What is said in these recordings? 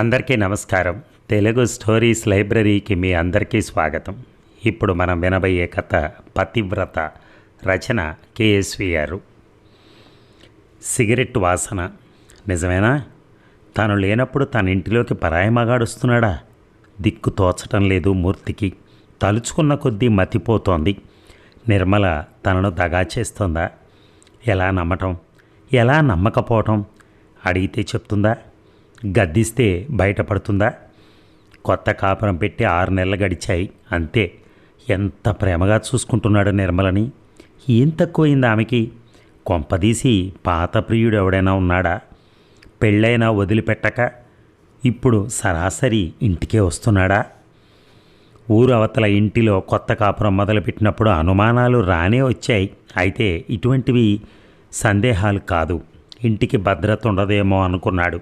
అందరికీ నమస్కారం. తెలుగు స్టోరీస్ లైబ్రరీకి మీ అందరికీ స్వాగతం. ఇప్పుడు మనం వినబోయే కథ పతివ్రత రచన కేఎస్వి గారు. సిగరెట్ వాసన. నిజమేనా? తాను లేనప్పుడు తన ఇంటిలోకి పరాయి మగాడుస్తున్నాడా దిక్కు తోచటం లేదు మూర్తికి. తలుచుకున్న కొద్దీ మతిపోతోంది. నిర్మల తనను దగా చేస్తుందా? ఎలా నమ్మటం? ఎలా నమ్మకపోవటం? అడిగితే చెప్తుందా? గద్దిస్తే బయటపడుతుందా? కొత్త కాపురం పెట్టి ఆరు నెలలు గడిచాయి. అంతే. ఎంత ప్రేమగా చూసుకుంటున్నాడు నిర్మలని. ఏం తక్కువైంది ఆమెకి. కొంపదీసి పాత ప్రియుడు ఎవడైనా ఉన్నాడా? పెళ్ళైనా వదిలిపెట్టక ఇప్పుడు సరాసరి ఇంటికే వస్తున్నాడా? ఊరు అవతల ఇంటిలో కొత్త కాపురం మొదలుపెట్టినప్పుడు అనుమానాలు రానే వచ్చాయి. అయితే ఇటువంటివి సందేహాలు కాదు. ఇంటికి భద్రత ఉండదేమో అనుకున్నాడు.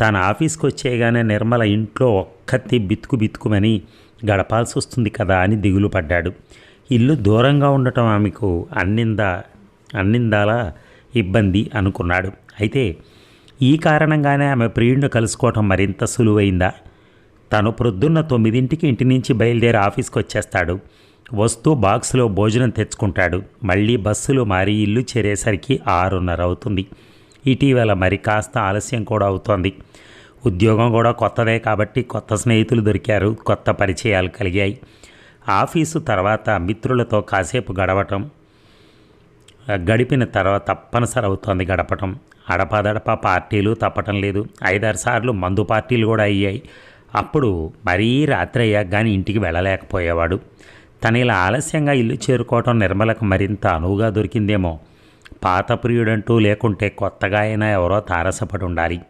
తన ఆఫీస్కి వచ్చేయగానే నిర్మల ఇంట్లో ఒక్కతి బితుకు బితుకుమని గడపాల్సి వస్తుంది కదా అని దిగులు పడ్డాడు. ఇల్లు దూరంగా ఉండటం ఆమెకు అన్నిందా అన్నిందాలా ఇబ్బంది అనుకున్నాడు. అయితే ఈ కారణంగానే ఆమె ప్రియుడిని కలుసుకోవటం మరింత సులువైందా? తను ప్రొద్దున్న తొమ్మిదింటికి ఇంటి నుంచి బయలుదేరి ఆఫీస్కి వచ్చేస్తాడు వస్తూ బాక్స్లో భోజనం తెచ్చుకుంటాడు. మళ్ళీ బస్సులు మారి ఇల్లు చేరేసరికి ఆరున్నర అవుతుంది ఇటీవల మరి కాస్త ఆలస్యం కూడా అవుతోంది. ఉద్యోగం కూడా కొత్తదే కాబట్టి కొత్త స్నేహితులు దొరికారు కొత్త పరిచయాలు కలిగాయి. ఆఫీసు తర్వాత మిత్రులతో కాసేపు గడవటం గడిపిన తర్వాత తప్పనిసరి అవుతోంది గడపటం. అడపాదడపా పార్టీలు తప్పటం లేదు. ఐదారు సార్లు మందు పార్టీలు కూడా అయ్యాయి. అప్పుడు మరీ రాత్రి అయ్యాక కానీ ఇంటికి వెళ్ళలేకపోయేవాడు. తను ఇలా ఆలస్యంగా ఇల్లు చేరుకోవటం నిర్మలకు మరింత అనువుగా దొరికిందేమో. పాత ప్రియుడంటూ లేకుంటే కొత్తగా అయినా ఎవరో తారసపడి ఉండాలి.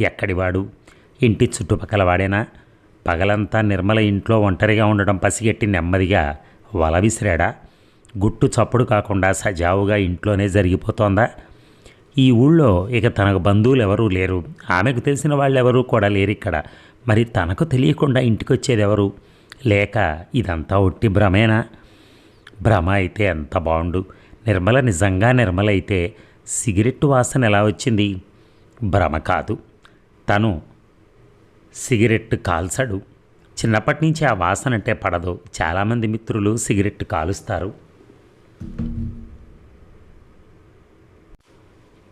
ఎక్కడివాడు? ఇంటి చుట్టుపక్కల వాడేనా? పగలంతా నిర్మల ఇంట్లో ఒంటరిగా ఉండడం పసిగట్టి నెమ్మదిగా వల విసిరాడా? గుట్టు చప్పుడు కాకుండా సజావుగా ఇంట్లోనే జరిగిపోతోందా? ఈ ఊళ్ళో ఇక తనకు బంధువులు ఎవరూ లేరు. ఆమెకు తెలిసిన వాళ్ళు ఎవరూ కూడా లేరు ఇక్కడ మరి తనకు తెలియకుండా ఇంటికి ఎవరు లేక ఇదంతా ఒట్టి భ్రమేనా? భ్రమ అయితే ఎంత బాగుండు నిర్మల నిజంగా నిర్మల అయితే వాసన ఎలా వచ్చింది? భ్రమ కాదు. తను సిగరెట్ కాల్చడు. చిన్నప్పటి నుంచి ఆ వాసన అంటే పడదు. చాలామంది మిత్రులు సిగరెట్ కాలుస్తారు.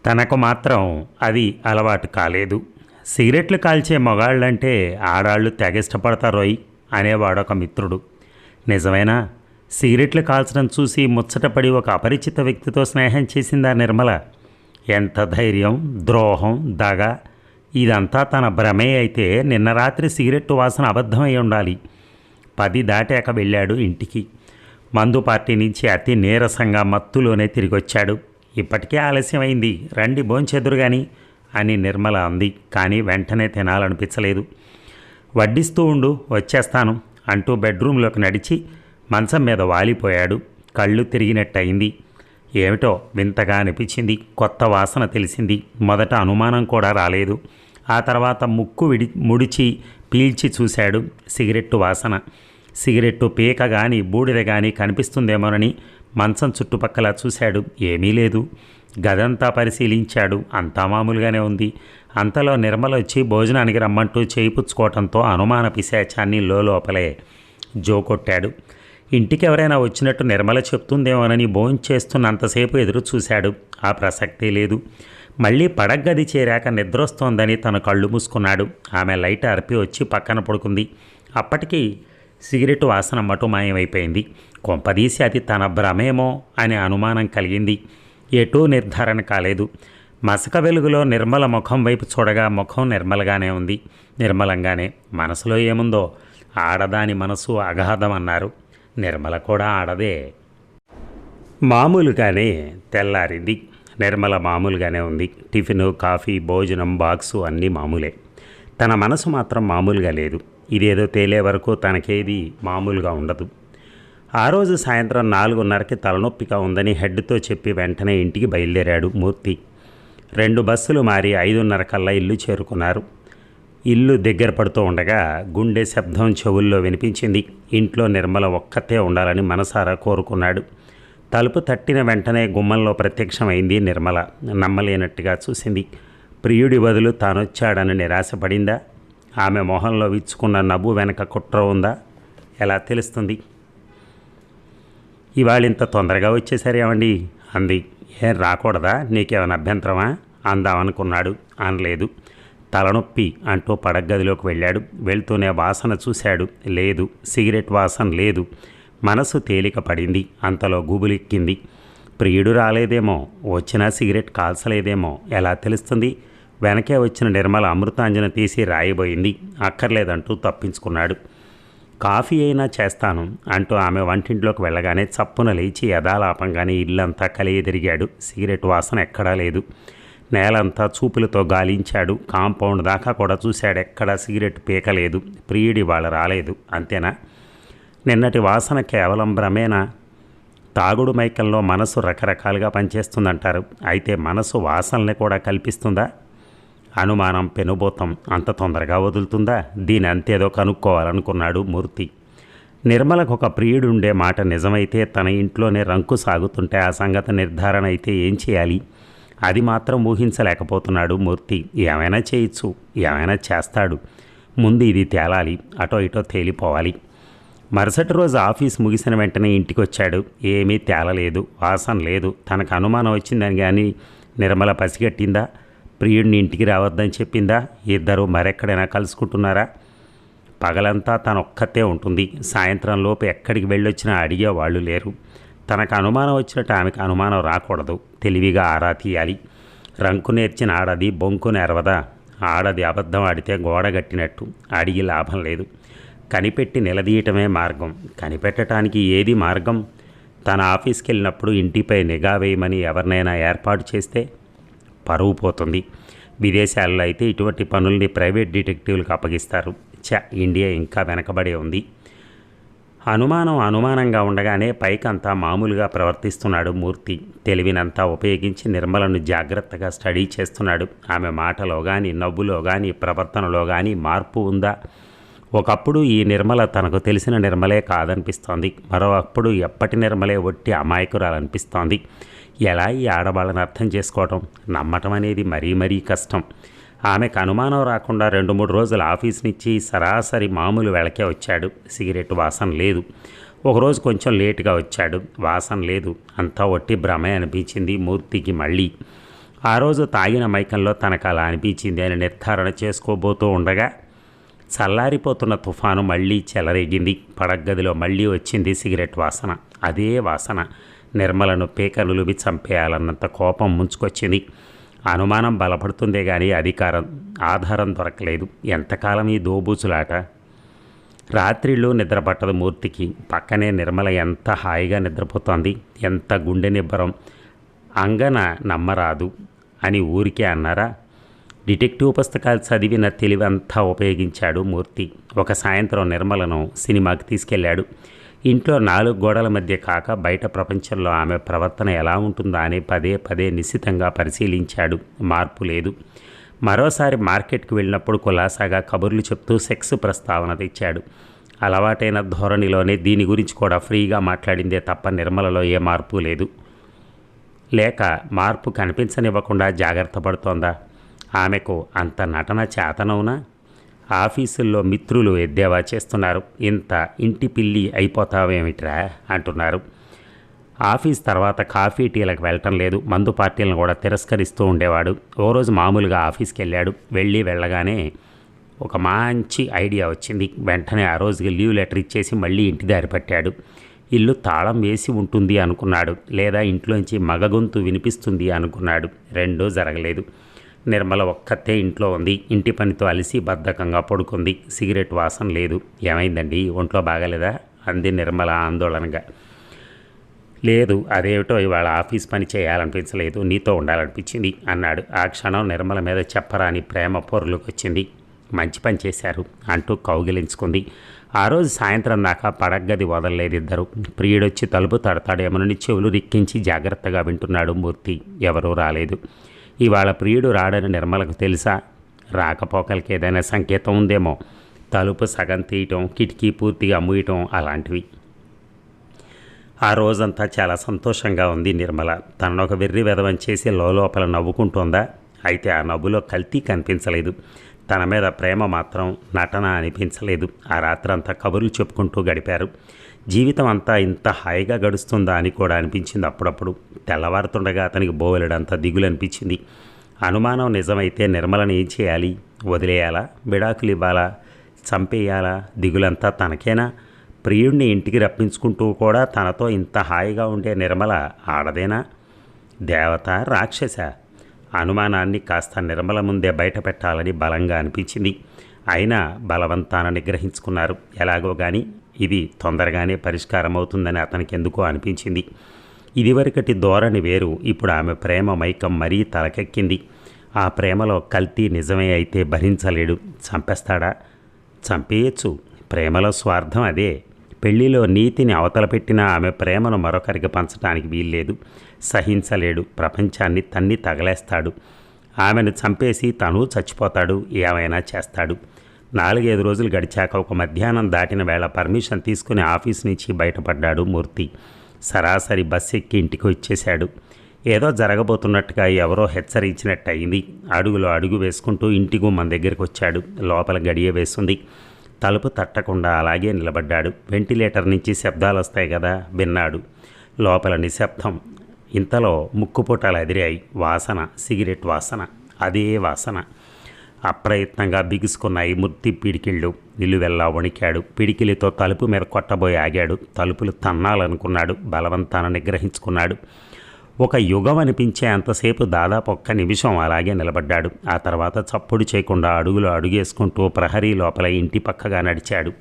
తనకు మాత్రం అది అలవాటు కాలేదు. సిగరెట్లు కాల్చే మగాళ్ళంటే ఆడాళ్ళు తెగ ఇష్టపడతారోయ్ అనేవాడు ఒక మిత్రుడు. నిజమేనా? సిగరెట్లు కాల్చడం చూసి ముచ్చటపడి ఒక అపరిచిత వ్యక్తితో స్నేహం చేసిందా నిర్మల? ఎంత ధైర్యం ద్రోహం దగ? ఇదంతా తన భ్రమే అయితే నిన్న రాత్రి సిగరెట్టు వాసన అబద్ధమై ఉండాలి. పది దాటాక వెళ్ళాడు ఇంటికి. మందు పార్టీ నుంచి అతి నీరసంగా మత్తులోనే తిరిగొచ్చాడు. ఇప్పటికే ఆలస్యమైంది. రండి భోంచెదురుగాని అని నిర్మల అంది. కానీ వెంటనే తినాలనిపించలేదు. వడ్డిస్తూ ఉండు వచ్చేస్తాను అంటూ బెడ్రూమ్లోకి నడిచి మంచం మీద వాలిపోయాడు. కళ్ళు తిరిగినట్టయింది. ఏమిటో వింతగా అనిపించింది. కొత్త వాసన తెలిసింది. మొదట అనుమానం కూడా రాలేదు. ఆ తర్వాత ముక్కు విడి ముడిచి పీల్చి చూశాడు సిగరెట్టు వాసన. సిగరెట్టు పీక కానీ బూడిద కానీ కనిపిస్తుందేమోనని మంచం చుట్టుపక్కల చూశాడు. ఏమీ లేదు. గదంతా పరిశీలించాడు. అంతా మామూలుగానే ఉంది. అంతలో నిర్మల వచ్చి భోజనానికి రమ్మంటూ చేయిపుచ్చుకోవటంతో అనుమాన పిశాచాన్ని లోపలే జోకొట్టాడు. ఇంటికి ఎవరైనా వచ్చినట్టు నిర్మల చెప్తుందేమోనని భోంచేస్తున్నంతసేపు ఎదురు చూశాడు. ఆ ప్రసక్తే లేదు. మళ్ళీ పడగ్గది చేరాక నిద్రొస్తోందని తన కళ్ళు మూసుకున్నాడు. ఆమె లైట్ అర్పి వచ్చి పక్కన పడుకుంది. అప్పటికి సిగరెట్ వాసన మటుమాయమైపోయింది కొంపదీసి అది తన భ్రమేమో అనే అనుమానం కలిగింది. ఎటూ నిర్ధారణ కాలేదు. మసక వెలుగులో నిర్మల ముఖం వైపు చూడగా ముఖం నిర్మలగానే ఉంది. నిర్మలంగానే. మనసులో ఏముందో? ఆడదాని మనసు అగాధం అన్నారు నిర్మల కూడా ఆడదే. మామూలుగానే తెల్లారింది. నిర్మల మామూలుగానే ఉంది. టిఫిన్ కాఫీ భోజనం బాక్సు అన్నీ మామూలే. తన మనసు మాత్రం మామూలుగా లేదు. ఇదేదో తేలే వరకు తనకేది మామూలుగా ఉండదు. ఆ రోజు సాయంత్రం నాలుగున్నరకి తలనొప్పిగా ఉందని హెడ్తో చెప్పి వెంటనే ఇంటికి బయలుదేరాడు మూర్తి. రెండు బస్సులు మారి ఐదున్నర కల్లా ఇల్లు చేరుకున్నారు. ఇల్లు దగ్గర పడుతూ ఉండగా గుండె శబ్దం చెవుల్లో వినిపించింది. ఇంట్లో నిర్మల ఒక్కతే ఉండాలని మనసారా కోరుకున్నాడు. తలుపు తట్టిన వెంటనే గుమ్మంలో ప్రత్యక్షమైంది నిర్మల. నమ్మలేనట్టుగా చూసింది. ప్రియుడి బదులు తానొచ్చాడని నిరాశపడిందా? ఆమె మొహంలో విచ్చుకున్న నవ్వు వెనక కుట్ర ఉందా? ఎలా తెలుస్తుంది? ఇవాళ ఇంత తొందరగా వచ్చేసరేమండి అంది. ఏం రాకూడదా? నీకేమైనా అభ్యంతరమా? అందామనుకున్నాడు. అనలేదు. తలనొప్పి అంటూ పడగదిలోకి వెళ్ళాడు. వెళ్తూనే వాసన చూశాడు. లేదు సిగరెట్ వాసన లేదు. మనసు తేలిక పడింది. అంతలో గుబులెక్కింది. ప్రియుడు రాలేదేమో? వచ్చినా సిగరెట్ కాల్చలేదేమో? ఎలా తెలుస్తుంది? వెనకే వచ్చిన నిర్మల అమృతాంజన తీసి రాయిబోయింది. అక్కర్లేదంటూ తప్పించుకున్నాడు. కాఫీ అయినా చేస్తాను అంటూ ఆమె వంటింట్లోకి వెళ్ళగానే చప్పున లేచి యథాలాపంగానే ఇల్లంతా కలియదిరిగాడు. సిగరెట్ వాసన ఎక్కడా లేదు. నేలంతా చూపులతో గాలించాడు. కాంపౌండ్ దాకా కూడా చూశాడు. ఎక్కడా సిగరెట్ పీకలేదు ప్రియుడి వాళ్ళ రాలేదు. అంతేనా? నిన్నటి వాసన కేవలం భ్రమేనా తాగుడు మైకంలో మనసు రకరకాలుగా పనిచేస్తుందంటారు. అయితే మనసు వాసనల్ని కూడా కల్పిస్తుందా? అనుమానం పెనుబోతం అంత తొందరగా వదులుతుందా? దీని అంతేదో కనుక్కోవాలనుకున్నాడు మూర్తి. నిర్మలకు ఒక ప్రియుడుండే మాట నిజమైతే తన ఇంట్లోనే రంకు సాగుతుంటే ఆ సంగతి నిర్ధారణ అయితే ఏం చేయాలి? అది మాత్రం ఊహించలేకపోతున్నాడు మూర్తి. ఏమైనా చేయొచ్చు ఏమైనా చేస్తాడు. ముందు ఇది తేలాలి అటో ఇటో తేలిపోవాలి. మరుసటి రోజు ఆఫీస్ ముగిసిన వెంటనే ఇంటికి వచ్చాడు ఏమీ తేలలేదు వాసన లేదు. తనకు అనుమానం వచ్చిందని కానీ నిర్మల పసిగట్టిందా? ప్రియుడిని ఇంటికి రావద్దని చెప్పిందా? ఇద్దరు మరెక్కడైనా కలుసుకుంటున్నారా? పగలంతా తన ఒక్కతే ఉంటుంది. సాయంత్రం లోపు ఎక్కడికి వెళ్ళొచ్చినా అడిగే వాళ్ళు లేరు. తనకు అనుమానం వచ్చినట్టు ఆమెకు అనుమానం రాకూడదు. తెలివిగా ఆరా తీయాలి రంకు నేర్చిన ఆడది బొంకు నెరవదా? ఆడది అబద్ధం ఆడితే గోడ గట్టినట్టు. అడిగి లాభం లేదు. కనిపెట్టి నిలదీయటమే మార్గం. కనిపెట్టడానికి ఏది మార్గం? తన ఆఫీస్కి వెళ్ళినప్పుడు ఇంటిపై నిఘా వేయమని ఎవరినైనా ఏర్పాటు చేస్తే పరువు పోతుంది. విదేశాల్లో అయితే ఇటువంటి పనుల్ని ప్రైవేట్ డిటెక్టివ్లకు అప్పగిస్తారు. చ ఇండియా ఇంకా వెనకబడే ఉంది. అనుమానం అనుమానంగా ఉండగానే పైకంతా మామూలుగా ప్రవర్తిస్తున్నాడు మూర్తి. తెలివినంతా ఉపయోగించి నిర్మలను జాగ్రత్తగా స్టడీ చేస్తున్నాడు. ఆమె మాటలో కానీ నవ్వులో కానీ ప్రవర్తనలో కానీ మార్పు ఉందా? ఒకప్పుడు ఈ నిర్మల తనకు తెలిసిన నిర్మలే కాదనిపిస్తోంది. మరో అప్పుడు ఎప్పటి నిర్మలే ఒట్టి అమాయకురాలనిపిస్తోంది. ఎలా ఈ ఆడవాళ్ళని అర్థం చేసుకోవటం? నమ్మటం అనేది మరీ మరీ కష్టం. ఆమెకు అనుమానం రాకుండా రెండు మూడు రోజులు ఆఫీస్ నుంచి సరాసరి మామూలు వెళకే వచ్చాడు. సిగరెట్ వాసన లేదు. ఒకరోజు కొంచెం లేటుగా వచ్చాడు. వాసన లేదు. అంతా ఒట్టి భ్రమే అనిపించింది మూర్తికి మళ్ళీ. ఆ రోజు తాగిన మైకంలో తనకు అలా అనిపించింది అని నిర్ధారణ చేసుకోబోతూ ఉండగా చల్లారిపోతున్న తుఫాను మళ్ళీ చెలరేగింది. పడగదిలో మళ్ళీ వచ్చింది సిగరెట్ వాసన. అదే వాసన. నిర్మలను పేకనులువి చంపేయాలన్నంత కోపం ముంచుకొచ్చింది. అనుమానం బలపడుతుందే కానీ అధికారం ఆధారం దొరకలేదు. ఎంతకాలం ఈ దోబూచులాట? రాత్రిళ్ళు నిద్రపట్టదు మూర్తికి. పక్కనే నిర్మల ఎంత హాయిగా నిద్రపోతోంది ఎంత గుండె నిబ్బరం అంగన నమ్మరాదు అని ఊరికే అన్నారా? డిటెక్టివ్ పుస్తకాలు చదివిన తెలివంతా ఉపయోగించాడు మూర్తి. ఒక సాయంత్రం నిర్మలను సినిమాకి తీసుకెళ్ళాడు. ఇంట్లో నాలుగు గోడల మధ్య కాక బయట ప్రపంచంలో ఆమె ప్రవర్తన ఎలా ఉంటుందా అని పదే పదే నిశ్చితంగా పరిశీలించాడు. మార్పు లేదు. మరోసారి మార్కెట్కి వెళ్ళినప్పుడు కులాసాగా కబుర్లు చెప్తూ సెక్స్ ప్రస్తావన తెచ్చాడు. అలవాటైన ధోరణిలోనే దీని గురించి కూడా ఫ్రీగా మాట్లాడిందే తప్ప నిర్మలలో ఏ మార్పు లేదు. లేక మార్పు కనిపించనివ్వకుండా జాగ్రత్త పడుతోందా? ఆమెకు అంత నటన చేతనవునా? ఆఫీసుల్లో మిత్రులు ఎద్దేవా చేస్తున్నారు. ఇంత ఇంటి పిల్లి అయిపోతావేమిట్రా? అంటున్నారు. ఆఫీస్ తర్వాత కాఫీ టీలకు వెళ్ళటం లేదు. మందు పార్టీలను కూడా తిరస్కరిస్తూ ఉండేవాడు. ఓ రోజు మామూలుగా ఆఫీస్కి వెళ్ళాడు వెళ్ళి వెళ్ళగానే ఒక మంచి ఐడియా వచ్చింది. వెంటనే ఆ రోజుకి లీవ్ లెటర్ ఇచ్చేసి మళ్ళీ ఇంటి దారి పట్టాడు. ఇల్లు తాళం వేసి ఉంటుంది అనుకున్నాడు. లేదా ఇంట్లోంచి మగగొంతు వినిపిస్తుంది అనుకున్నాడు. రెండూ జరగలేదు. నిర్మల ఒక్కతే ఇంట్లో ఉంది. ఇంటి పనితో అలిసి బద్ధకంగా పడుకుంది. సిగరెట్ వాసన లేదు. ఏమైందండి? ఒంట్లో బాగాలేదా? అంది నిర్మల ఆందోళనగా. లేదు అదేమిటో ఇవాళ ఆఫీస్ పని చేయాలనిపించలేదు. నీతో ఉండాలనిపించింది అన్నాడు. ఆ క్షణం నిర్మల మీద చెప్పరాని ప్రేమ పొరులుకొచ్చింది. మంచి పని చేశారు అంటూ కౌగిలించుకుంది. ఆ రోజు సాయంత్రం దాకా పడగ్గది వదలలేదు ఇద్దరు ప్రియుడొచ్చి తలుపు తడతాడేమోనని చెవులు రిక్కించి జాగ్రత్తగా వింటున్నాడు మూర్తి. ఎవరూ రాలేదు. ఇవాళ ప్రియుడు రాడని నిర్మలకు తెలుసా? రాకపోకలకి ఏదైనా సంకేతం ఉందేమో? తలుపు సగం తీయటం కిటికీ పూర్తిగా మూయటం అలాంటివి. ఆ రోజంతా చాలా సంతోషంగా ఉంది నిర్మల. తనను ఒక వెర్రి వెదవం చేసి లోపల నవ్వుకుంటోందా? అయితే ఆ నవ్వులో కల్తీ కనిపించలేదు. తన మీద ప్రేమ మాత్రం నటన అనిపించలేదు. ఆ రాత్రంతా కబుర్లు చెప్పుకుంటూ గడిపారు. జీవితం అంతా ఇంత హాయిగా గడుస్తుందా అని కూడా అనిపించింది. అప్పుడప్పుడు తెల్లవారుతుండగా అతనికి బోవెలడంతా దిగులు అనిపించింది అనుమానం నిజమైతే నిర్మలను ఏం చేయాలి? వదిలేయాలా? విడాకులు ఇవ్వాలా? చంపేయాలా? దిగులంతా తనకేనా? ప్రియుణ్ణి ఇంటికి రప్పించుకుంటూ కూడా తనతో ఇంత హాయిగా ఉండే నిర్మల ఆడదేనా? దేవత రాక్షస. అనుమానాన్ని కాస్త నిర్మల ముందే బయట పెట్టాలని బలంగా అనిపించింది. అయినా బలవంతాన నిగ్రహించుకున్నారు. ఎలాగో కానీ ఇది తొందరగానే పరిష్కారం అవుతుందని అతనికి ఎందుకో అనిపించింది. ఇదివరకటి ధోరణి వేరు ఇప్పుడు ఆమె ప్రేమ మైకం మరీ తలకెక్కింది. ఆ ప్రేమలో కల్తీ నిజమే అయితే భరించలేడు. చంపేస్తాడా? చంపేయచ్చు. ప్రేమలో స్వార్థం అదే. పెళ్ళిలో నీతిని అవతల పెట్టిన ఆమె ప్రేమను మరొకరికి పంచడానికి వీల్లేదు. సహించలేడు. ప్రపంచాన్ని తన్ని తగలేస్తాడు. ఆమెను చంపేసి తను చచ్చిపోతాడు. ఏమైనా చేస్తాడు. నాలుగైదు రోజులు గడిచాక ఒక మధ్యాహ్నం దాటిన వేళ పర్మిషన్ తీసుకుని ఆఫీస్ నుంచి బయటపడ్డాడు మూర్తి. సరాసరి బస్ ఎక్కి ఇంటికి వచ్చేశాడు. ఏదో జరగబోతున్నట్టుగా ఎవరో హెచ్చరించినట్టు అయింది అడుగులో అడుగు వేసుకుంటూ ఇంటి గుమ్మం దగ్గరికి వచ్చాడు. లోపల గడియ వేస్తుంది తలుపు తట్టకుండా అలాగే నిలబడ్డాడు. వెంటిలేటర్ నుంచి శబ్దాలు వస్తాయి కదా విన్నాడు. లోపల నిశ్శబ్దం. ఇంతలో ముక్కుపుటాలు ఎదిరాయి వాసన. సిగరెట్ వాసన. అదే వాసన. అప్రయత్నంగా బిగుసుకున్నాయి మూర్తి పిడికిళ్ళు నిలువెల్లా వణికాడు. పిడికిలితో తలుపు మీద కొట్టబోయి ఆగాడు. తలుపులు తన్నాలనుకున్నాడు. బలవంతాన నిగ్రహించుకున్నాడు. ఒక యుగం అనిపించే అంతసేపు దాదాపు ఒక్క నిమిషం అలాగే నిలబడ్డాడు. ఆ తర్వాత చప్పుడు చేయకుండా అడుగులు అడుగేసుకుంటూ ప్రహరీ లోపల ఇంటి పక్కగా నడిచాడు.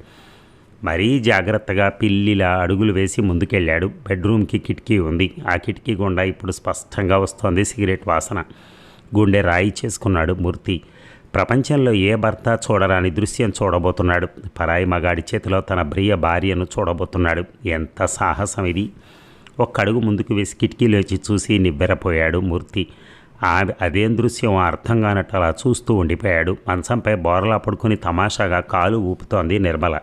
మరీ జాగ్రత్తగా పిల్లిలా అడుగులు వేసి ముందుకెళ్ళాడు. బెడ్రూమ్కి కిటికీ ఉంది. ఆ కిటికీ గుండా ఇప్పుడు స్పష్టంగా వస్తోంది సిగరెట్ వాసన. గుండె రాయి చేసుకున్నాడు మూర్తి. ప్రపంచంలో ఏ భర్త చూడరాని దృశ్యం చూడబోతున్నాడు? పరాయి మగాడి చేతిలో తన ప్రియ భార్యను చూడబోతున్నాడు. ఎంత సాహసం ఇది! ఒక్కడుగు ముందుకు వేసి కిటికీలోచి చూసి నిబ్బెరపోయాడు మూర్తి. ఆ అదేం దృశ్యం అర్థం కానట్టు అలా చూస్తూ ఉండిపోయాడు. మంచంపై బోరలా పడుకుని తమాషాగా కాలు ఊపుతోంది నిర్మల.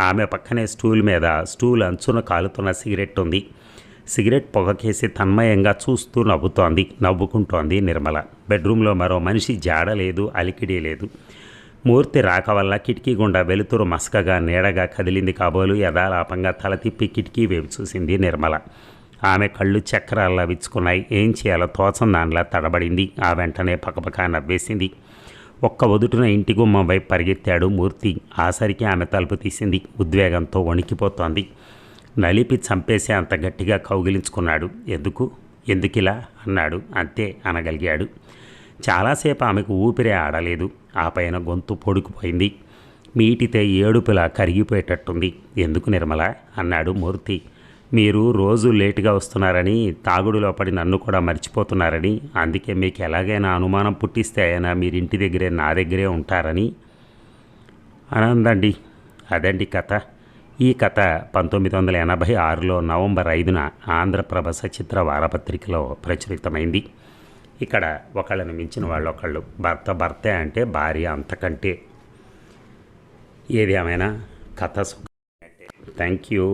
ఆమె పక్కనే స్టూల్ మీద స్టూల్ అంచున కాలుతున్న సిగరెట్ ఉంది. సిగరెట్ పొగకేసి తన్మయంగా చూస్తూ నవ్వుతోంది. నవ్వుకుంటోంది నిర్మల. బెడ్రూమ్లో మరో మనిషి జాడ లేదు అలికిడి లేదు. మూర్తి రాక వల్ల కిటికీ గుండా వెలుతురు మసకగా నీడగా కదిలింది కాబోలు యథాలాపంగా తల తిప్పి కిటికీ వైపు చూసింది నిర్మల. ఆమె కళ్ళు చక్రాల్లా విచ్చుకున్నాయి. ఏం చేయాలో తోచం దానిలా తడబడింది. ఆ వెంటనే పకపక నవ్వేసింది. ఒక్క ఒదుటున ఇంటి గుమ్మం వైపు పరిగెత్తాడు మూర్తి. ఆసరికి ఆమె తలుపు తీసింది. ఉద్వేగంతో వణికిపోతోంది. నలిపి చంపేసే అంత గట్టిగా కౌగిలించుకున్నాడు. ఎందుకు? ఎందుకిలా అన్నాడు. అంతే అనగలిగాడు. చాలాసేపు ఆమెకు ఊపిరే ఆడలేదు. ఆ పైన గొంతు పొడుకుపోయింది. మీటితే ఏడుపులా కరిగిపోయేటట్టుంది. ఎందుకు నిర్మల? అన్నాడు మూర్తి. మీరు రోజు లేటుగా వస్తున్నారని తాగుడులో పడి నన్ను కూడా మర్చిపోతున్నారని అందుకే మీకు ఎలాగైనా అనుమానం పుట్టిస్తే అయినా మీరు ఇంటి దగ్గరే నా దగ్గరే ఉంటారని. అనందండి. అదండి కథ. ఈ కథ పంతొమ్మిది వందల ఎనభై ఆరులో నవంబర్ ఐదున ఆంధ్రప్రభ సచిత్ర వారపత్రికలో ప్రచురితమైంది. ఇక్కడ ఒకళ్ళని మించిన వాళ్ళు ఒకళ్ళు భర్త భర్తే అంటే భార్య అంతకంటే. ఏది ఏమైనా కథ థ్యాంక్ యూ